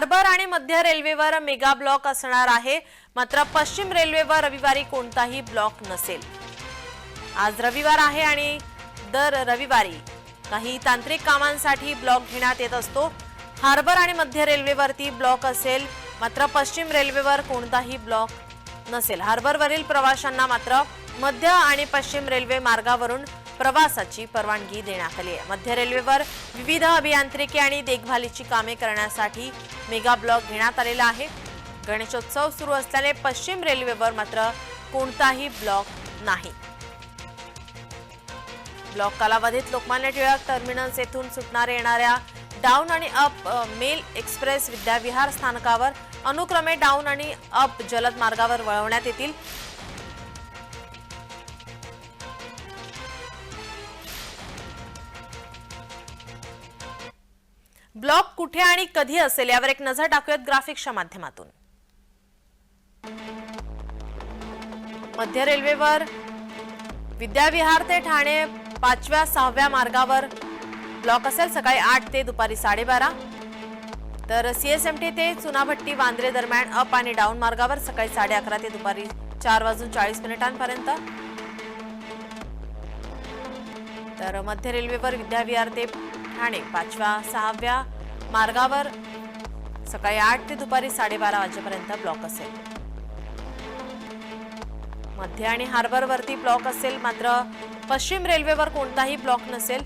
Harbour आणि मध्य रेल्वेवर mega block असणार आहे. मात्र पश्चिम रेल्वेवर रविवारी कोणताही ब्लॉक नसेल. आज रविवार आहे आणि दर रविवारी काही तांत्रिक कामांसाठी ब्लॉक घेण्यात येत असतो. हार्बर आणि मध्य रेल्वेवरती ब्लॉक असेल मात्र पश्चिम रेल्वेवर कोणताही ब्लॉक नसेल. हार्बरवरील प्रवाशांना मात्र मध्य आणि पश्चिम रेल्वे मार्गावरून प्रवासाची परवानगी देण्यात आली आहे. मध्य रेल्वेवर विविध अभियांत्रिकी आणि देखभालीची कामे करण्यासाठी मेगा ब्लॉक घेण्यात आलेला आहे. गणेशोत्सव सुरू असल्याने पश्चिम रेल्वेवर मात्र कोणताही ब्लॉक नाही. ब्लॉक कालावधीत लोकमान्य टिळक टर्मिनल्स येथून सुटणाऱ्या येणाऱ्या डाऊन आणि अप मेल एक्सप्रेस विद्याविहार स्थानकावर अनुक्रमे डाऊन आणि अप जलद मार्गावर वळवण्यात येतील. ब्लॉक कुठे आणि कधी असेल यावर एक नजर टाकूयात ग्राफिक्सच्या माध्यमातून. मध्य रेल्वेवर विद्याविहार ते ठाणे पाचव्या सहाव्या मार्गावर ब्लॉक असेल सकाळी आठ ते दुपारी साडेबारा. तर सीएसएमटी ते चुनाभट्टी वांद्रे दरम्यान अप आणि डाऊन मार्गावर सकाळी साडे अकरा ते दुपारी चार वाजून चाळीस मिनिटांपर्यंत. तर मध्य रेल्वेवर विद्याविहार ते ठाणे पाचव्या सहाव्या मार्गावर सकाळी आठ ते दुपारी साडेबारा वाजेपर्यंत ब्लॉक असेल. मध्य आणि हार्बरवरती ब्लॉक असेल मात्र पश्चिम रेल्वेवर कोणताही ब्लॉक नसेल.